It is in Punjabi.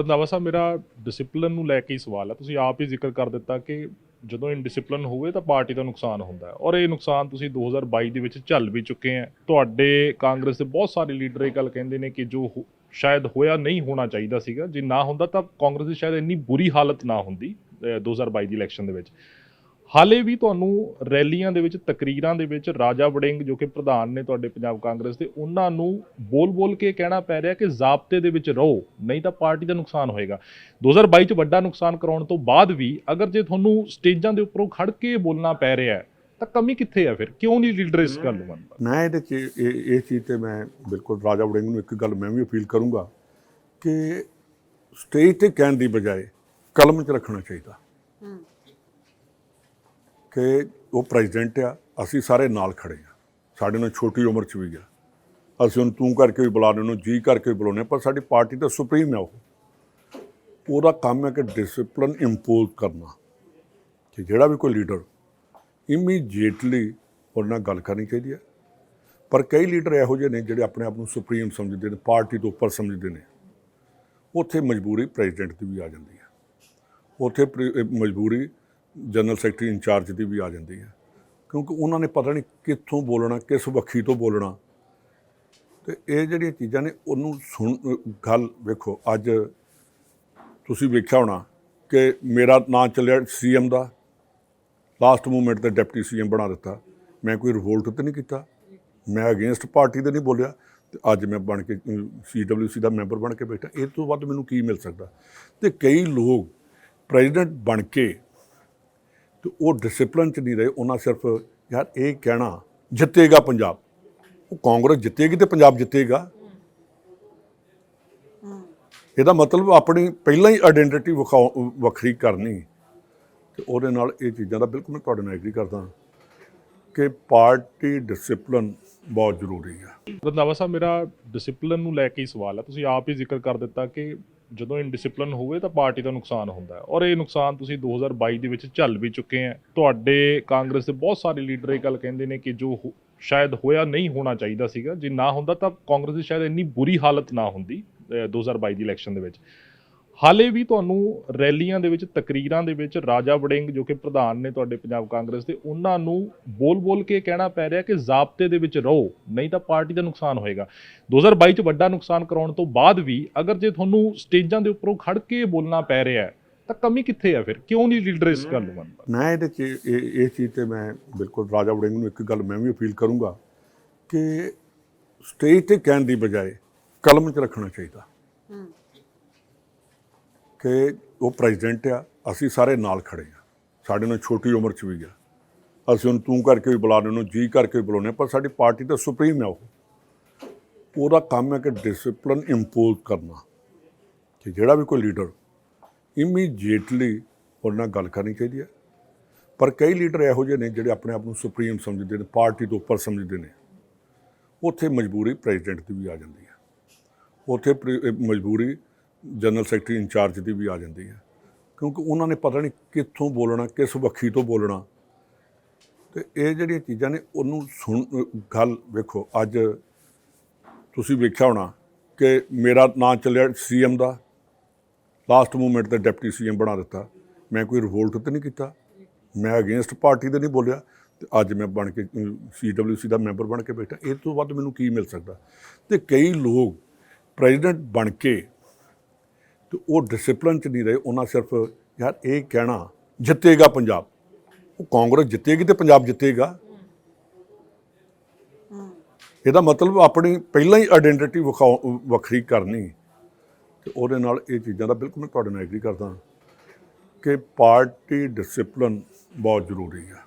ਰੰਧਾਵਾ ਸਾਹਿਬ, ਮੇਰਾ ਡਿਸਪਲਿਨ ਨੂੰ ਲੈ ਕੇ ਹੀ ਸਵਾਲ ਹੈ। ਤੁਸੀਂ ਆਪ ਹੀ ਜ਼ਿਕਰ ਕਰ ਦਿੱਤਾ ਕਿ ਜਦੋਂ ਇਨਡਿਸਪਲਿਨ ਹੋਵੇ ਤਾਂ ਪਾਰਟੀ ਦਾ ਨੁਕਸਾਨ ਹੁੰਦਾ ਹੈ। ਔਰ ਇਹ ਨੁਕਸਾਨ ਤੁਸੀਂ 2022 ਦੇ ਵਿੱਚ ਝੱਲ ਵੀ ਚੁੱਕੇ ਹੈ। ਤੁਹਾਡੇ ਕਾਂਗਰਸ ਦੇ ਬਹੁਤ ਸਾਰੇ ਲੀਡਰ ਇਹ ਗੱਲ ਕਹਿੰਦੇ ਨੇ ਕਿ ਜੋ ਸ਼ਾਇਦ ਹੋਇਆ ਨਹੀਂ ਹੋਣਾ ਚਾਹੀਦਾ ਸੀਗਾ। ਜੇ ਨਾ ਹੁੰਦਾ ਤਾਂ ਕਾਂਗਰਸ ਦੀ ਸ਼ਾਇਦ ਇੰਨੀ ਬੁਰੀ ਹਾਲਤ ਨਾ ਹੁੰਦੀ, ਅਹ 2022 ਦੀ ਇਲੈਕਸ਼ਨ ਦੇ ਵਿੱਚ। ਹਾਲੇ ਵੀ ਤੁਹਾਨੂੰ ਰੈਲੀਆਂ ਦੇ ਵਿੱਚ ਤਕਰੀਰਾਂ ਦੇ ਵਿੱਚ ਰਾਜਾ ਵੜਿੰਗ ਜੋ ਕਿ ਪ੍ਰਧਾਨ ਨੇ ਤੁਹਾਡੇ ਪੰਜਾਬ ਕਾਂਗਰਸ ਦੇ ਉਹਨਾਂ ਨੂੰ ਬੋਲ-ਬੋਲ ਕੇ ਕਹਿਣਾ ਪੈ ਰਿਹਾ ਕਿ ਜ਼ਾਬਤੇ ਦੇ ਵਿੱਚ ਰਹੋ ਨਹੀਂ ਤਾਂ ਪਾਰਟੀ ਦਾ ਨੁਕਸਾਨ ਹੋਏਗਾ। 2022 ਚ ਵੱਡਾ ਨੁਕਸਾਨ ਕਰਾਉਣ ਤੋਂ ਬਾਅਦ ਵੀ ਅਗਰ ਜੇ ਤੁਹਾਨੂੰ ਸਟੇਜਾਂ ਦੇ ਉੱਪਰੋਂ ਖੜ ਕੇ ਬੋਲਣਾ ਪੈ ਰਿਹਾ ਹੈ ਤਾਂ ਕਮੀ ਕਿੱਥੇ ਹੈ ਫਿਰ? ਕਿਉਂ ਨਹੀਂ ਲੀਡਰ ਇਸ ਗੱਲ ਨੂੰ ਮੰਨਦਾ ਮੈਂ ਇਹਦੇ 'ਚ ਇਹ ਇਹ ਚੀਜ਼ ਤੇ ਮੈਂ ਬਿਲਕੁਲ ਰਾਜਾ ਵੜਿੰਗ ਨੂੰ ਇੱਕ ਗੱਲ ਮੈਂ ਵੀ ਅਪੀਲ ਕਰੂੰਗਾ ਕਿ ਸਟੇਜ ਤੇ ਕਹਿਣ ਦੀ ਬਜਾਏ ਕਲਮ 'ਚ ਰੱਖਣਾ ਚਾਹੀਦਾ। ਕਿ ਉਹ ਪ੍ਰੈਜ਼ੀਡੈਂਟ ਆ ਅਸੀਂ ਸਾਰੇ ਨਾਲ ਖੜੇ ਆ। ਸਾਡੇ ਨਾਲ ਛੋਟੀ ਉਮਰ 'ਚ ਵੀ ਆ। ਅਸੀਂ ਉਹਨੂੰ ਤੂੰ ਕਰਕੇ ਵੀ ਬੁਲਾਉਂਦੇ ਉਹਨੂੰ ਜੀ ਕਰਕੇ ਵੀ ਬੁਲਾਉਂਦੇ ਹਾਂ, ਪਰ ਸਾਡੀ ਪਾਰਟੀ ਤਾਂ ਸੁਪਰੀਮ ਹੈ ਉਹ। ਉਹਦਾ ਕੰਮ ਹੈ ਕਿ ਡਿਸਪਲਿਨ ਇੰਪੋਜ਼ ਕਰਨਾ। ਕਿ ਜਿਹੜਾ ਵੀ ਕੋਈ ਲੀਡਰ ਇਮੀਡੀਏਟਲੀ ਉਹਦੇ ਨਾਲ ਗੱਲ ਕਰਨੀ ਚਾਹੀਦੀ ਹੈ ਪਰ ਕਈ ਲੀਡਰ ਇਹੋ ਜਿਹੇ ਨੇ ਜਿਹੜੇ ਆਪਣੇ ਆਪ ਨੂੰ ਸੁਪਰੀਮ ਸਮਝਦੇ ਨੇ ਪਾਰਟੀ ਤੋਂ ਉੱਪਰ ਸਮਝਦੇ ਨੇ। ਉੱਥੇ ਮਜਬੂਰੀ ਪ੍ਰੈਜ਼ੀਡੈਂਟ ਦੀ ਵੀ ਆ ਜਾਂਦੀ ਹੈ ਉੱਥੇ ਪ੍ਰ- ਮਜਬੂਰੀ ਜਨਰਲ ਸੈਕਟਰੀ ਇੰਚਾਰਜ ਦੀ ਵੀ ਆ ਜਾਂਦੀ ਹੈ। ਕਿਉਂਕਿ ਉਹਨਾਂ ਨੇ ਪਤਾ ਨਹੀਂ ਕਿੱਥੋਂ ਬੋਲਣਾ, ਕਿਸ ਵੱਖੀ ਤੋਂ ਬੋਲਣਾ। ਤੇ ਇਹ ਜਿਹੜੀਆਂ ਚੀਜ਼ਾਂ ਨੇ, ਉਹਨੂੰ ਸੁਣ, ਗੱਲ ਵੇਖੋ, ਅੱਜ ਤੁਸੀਂ ਵੇਖਿਆ ਹੋਣਾ ਕਿ ਮੇਰਾ ਨਾਂ ਚੱਲਿਆ ਸੀਐਮ ਦਾ। ਲਾਸਟ ਮੂਮੈਂਟ ਤੇ ਡਿਪਟੀ ਸੀਐਮ ਬਣਾ ਦਿੱਤਾ। ਮੈਂ ਕੋਈ ਰਿਵੋਲਟ ਤੇ ਨਹੀਂ ਕੀਤਾ। ਮੈਂ ਅਗੇਂਸਟ ਪਾਰਟੀ ਤੇ ਨਹੀਂ ਬੋਲਿਆ। ਤੇ ਅੱਜ ਮੈਂ ਬਣ ਕੇ ਸੀਡਬਲਯੂਸੀ ਦਾ ਮੈਂਬਰ ਬਣ ਕੇ ਬੈਠਾ। ਇਹ ਤੋਂ ਵੱਧ ਮੈਨੂੰ ਕੀ ਮਿਲ ਸਕਦਾ? ਤੇ ਕਈ ਲੋਕ ਪ੍ਰੈਜ਼ੀਡੈਂਟ ਬਣ ਕੇ ਤੇ ਉਹ ਡਿਸਪਲਿਨ ਚ ਨਹੀਂ ਰਹੇ, ਉਹਨਾਂ ਸਿਰਫ ਯਾਰ ਇਹ ਕਹਿਣਾ ਜਿੱਤੇਗਾ ਪੰਜਾਬ। ਉਹ ਕਾਂਗਰਸ ਜਿੱਤੇਗੀ ਤੇ ਪੰਜਾਬ ਜਿੱਤੇਗਾ। ਇਹਦਾ ਮਤਲਬ ਆਪਣੀ ਪਹਿਲਾਂ ਹੀ ਆਇਡੈਂਟੀਟੀ ਵੱਖਰੀ ਕਰਨੀ। ਤੇ ਉਹਦੇ ਨਾਲ ਇਹ ਚੀਜ਼ਾਂ ਦਾ ਬਿਲਕੁਲ ਮੈਂ ਤੁਹਾਡੇ ਨਾਲ ਐਗਰੀ ਕਰਦਾ ਕਿ ਪਾਰਟੀ ਡਿਸਪਲਿਨ ਬਹੁਤ ਜ਼ਰੂਰੀ ਹੈ ਰੰਧਾਵਾ ਸਾਹਿਬ, ਮੇਰਾ ਡਿਸਪਲਿਨ ਨੂੰ ਲੈ ਕੇ ਹੀ ਸਵਾਲ ਹੈ ਤੁਸੀਂ ਆਪ ਹੀ ਜ਼ਿਕਰ ਕਰ ਦਿੱਤਾ ਕਿ ਜਦੋਂ ਇਨਡਿਸਪਲਿਨ ਹੋਵੇ ਤਾਂ ਪਾਰਟੀ ਦਾ ਨੁਕਸਾਨ ਹੁੰਦਾ ਹੈ। ਔਰ ਇਹ ਨੁਕਸਾਨ ਤੁਸੀਂ 2022 ਦੇ ਵਿੱਚ ਝੱਲ ਵੀ ਚੁੱਕੇ ਹੈ। ਤੁਹਾਡੇ ਕਾਂਗਰਸ ਦੇ ਬਹੁਤ ਸਾਰੇ ਲੀਡਰ ਇਹ ਗੱਲ ਕਹਿੰਦੇ ਨੇ ਕਿ ਜੋ ਸ਼ਾਇਦ ਹੋਇਆ ਨਹੀਂ ਹੋਣਾ ਚਾਹੀਦਾ ਸੀਗਾ। ਜੇ ਨਾ ਹੁੰਦਾ ਤਾਂ ਕਾਂਗਰਸ ਦੀ ਸ਼ਾਇਦ ਇੰਨੀ ਬੁਰੀ ਹਾਲਤ ਨਾ ਹੁੰਦੀ, ਅਹ 2022 ਦੀ ਇਲੈਕਸ਼ਨ ਦੇ ਵਿੱਚ। ਹਾਲੇ ਵੀ ਤੁਹਾਨੂੰ ਰੈਲੀਆਂ ਦੇ ਵਿੱਚ ਤਕਰੀਰਾਂ ਦੇ ਵਿੱਚ ਰਾਜਾ ਵੜਿੰਗ ਜੋ ਕਿ ਪ੍ਰਧਾਨ ਨੇ ਤੁਹਾਡੇ ਪੰਜਾਬ ਕਾਂਗਰਸ ਦੇ ਉਹਨਾਂ ਨੂੰ ਬੋਲ-ਬੋਲ ਕੇ ਕਹਿਣਾ ਪੈ ਰਿਹਾ ਕਿ ਜ਼ਾਬਤੇ ਦੇ ਵਿੱਚ ਰਹੋ ਨਹੀਂ ਤਾਂ ਪਾਰਟੀ ਦਾ ਨੁਕਸਾਨ ਹੋਏਗਾ। 2022 ਚ ਵੱਡਾ ਨੁਕਸਾਨ ਕਰਾਉਣ ਤੋਂ ਬਾਅਦ ਵੀ ਅਗਰ ਜੇ ਤੁਹਾਨੂੰ ਸਟੇਜਾਂ ਦੇ ਉੱਪਰੋਂ ਖੜ ਕੇ ਬੋਲਣਾ ਪੈ ਰਿਹਾ ਹੈ ਤਾਂ ਕਮੀ ਕਿੱਥੇ ਹੈ ਫਿਰ? ਕਿਉਂ ਨਹੀਂ ਲੀਡਰ ਇਸ ਗੱਲ ਨੂੰ ਮੰਨਦਾ? ਮੈਂ ਇਹਦੇ 'ਚ ਇਹ ਇਹ ਚੀਜ਼ ਤੇ ਮੈਂ ਬਿਲਕੁਲ ਰਾਜਾ ਵੜਿੰਗ ਨੂੰ ਇੱਕ ਗੱਲ ਮੈਂ ਵੀ ਅਪੀਲ ਕਰੂੰਗਾ ਕਿ ਸਟੇਜ ਤੇ ਕਹਿਣ ਦੀ ਬਜਾਏ ਕਲਮ 'ਚ ਰੱਖਣਾ ਚਾਹੀਦਾ। ਕਿ ਉਹ ਪ੍ਰੈਜ਼ੀਡੈਂਟ ਆ ਅਸੀਂ ਸਾਰੇ ਨਾਲ ਖੜੇ ਆ। ਸਾਡੇ ਨਾਲ ਛੋਟੀ ਉਮਰ 'ਚ ਵੀ ਆ। ਅਸੀਂ ਉਹਨੂੰ ਤੂੰ ਕਰਕੇ ਵੀ ਬੁਲਾਉਂਦੇ ਉਹਨੂੰ ਜੀ ਕਰਕੇ ਵੀ ਬੁਲਾਉਂਦੇ ਹਾਂ, ਪਰ ਸਾਡੀ ਪਾਰਟੀ ਤਾਂ ਸੁਪਰੀਮ ਹੈ ਉਹ। ਉਹਦਾ ਕੰਮ ਹੈ ਕਿ ਡਿਸਪਲਿਨ ਇੰਪੋਜ਼ ਕਰਨਾ। ਕਿ ਜਿਹੜਾ ਵੀ ਕੋਈ ਲੀਡਰ ਇਮੀਡੀਏਟਲੀ ਉਹਦੇ ਨਾਲ ਗੱਲ ਕਰਨੀ ਚਾਹੀਦੀ ਹੈ। ਪਰ ਕਈ ਲੀਡਰ ਇਹੋ ਜਿਹੇ ਨੇ ਜਿਹੜੇ ਆਪਣੇ ਆਪ ਨੂੰ ਸੁਪਰੀਮ ਸਮਝਦੇ ਨੇ ਪਾਰਟੀ ਤੋਂ ਉੱਪਰ ਸਮਝਦੇ ਨੇ। ਉੱਥੇ ਮਜਬੂਰੀ ਪ੍ਰੈਜ਼ੀਡੈਂਟ ਦੀ ਵੀ ਆ ਜਾਂਦੀ ਹੈ। ਉੱਥੇ ਪ੍ਰ- ਮਜਬੂਰੀ ਜਨਰਲ ਸੈਕਟਰੀ ਇੰਚਾਰਜ ਦੀ ਵੀ ਆ ਜਾਂਦੀ ਹੈ। ਕਿਉਂਕਿ ਉਹਨਾਂ ਨੇ ਪਤਾ ਨਹੀਂ ਕਿੱਥੋਂ ਬੋਲਣਾ, ਕਿਸ ਵੱਖੀ ਤੋਂ ਬੋਲਣਾ। ਤੇ ਇਹ ਜਿਹੜੀਆਂ ਚੀਜ਼ਾਂ ਨੇ, ਉਹਨੂੰ ਸੁਣ, ਗੱਲ ਵੇਖੋ, ਅੱਜ ਤੁਸੀਂ ਵੇਖਿਆ ਹੋਣਾ ਕਿ ਮੇਰਾ ਨਾਂ ਚੱਲਿਆ ਸੀਐਮ ਦਾ। ਲਾਸਟ ਮੂਮੈਂਟ ਤੇ ਡਿਪਟੀ ਸੀਐਮ ਬਣਾ ਦਿੱਤਾ। ਮੈਂ ਕੋਈ ਰਿਵੋਲਟ ਤਾਂ ਨਹੀਂ ਕੀਤਾ। ਮੈਂ ਅਗੇਂਸਟ ਪਾਰਟੀ ਤੇ ਨਹੀਂ ਬੋਲਿਆ। ਤੇ ਅੱਜ ਮੈਂ ਬਣ ਕੇ ਸੀਡਬਲਯੂਸੀ ਦਾ ਮੈਂਬਰ ਬਣ ਕੇ ਬੈਠਾ। ਇਹ ਤੋਂ ਵੱਧ ਮੈਨੂੰ ਕੀ ਮਿਲ ਸਕਦਾ? ਤੇ ਕਈ ਲੋਕ ਪ੍ਰੈਜ਼ੀਡੈਂਟ ਬਣ ਕੇ ਤੇ ਉਹ ਡਿਸਪਲਿਨ ਚ ਨਹੀਂ ਰਹੇ, ਉਹਨਾਂ ਸਿਰਫ ਯਾਰ ਇਹ ਕਹਿਣਾ ਜਿੱਤੇਗਾ ਪੰਜਾਬ। ਉਹ ਕਾਂਗਰਸ ਜਿੱਤੇਗੀ ਤੇ ਪੰਜਾਬ ਜਿੱਤੇਗਾ। ਇਹਦਾ ਮਤਲਬ ਆਪਣੀ ਪਹਿਲਾਂ ਹੀ ਆਇਡੈਂਟੀਟੀ ਵੱਖਰੀ ਕਰਨੀ। ਤੇ ਉਹਦੇ ਨਾਲ ਇਹ ਚੀਜ਼ਾਂ ਦਾ ਬਿਲਕੁਲ ਮੈਂ ਤੁਹਾਡੇ ਨਾਲ ਐਗਰੀ ਕਰਦਾ ਕਿ ਪਾਰਟੀ ਡਿਸਪਲਿਨ ਬਹੁਤ ਜ਼ਰੂਰੀ ਹੈ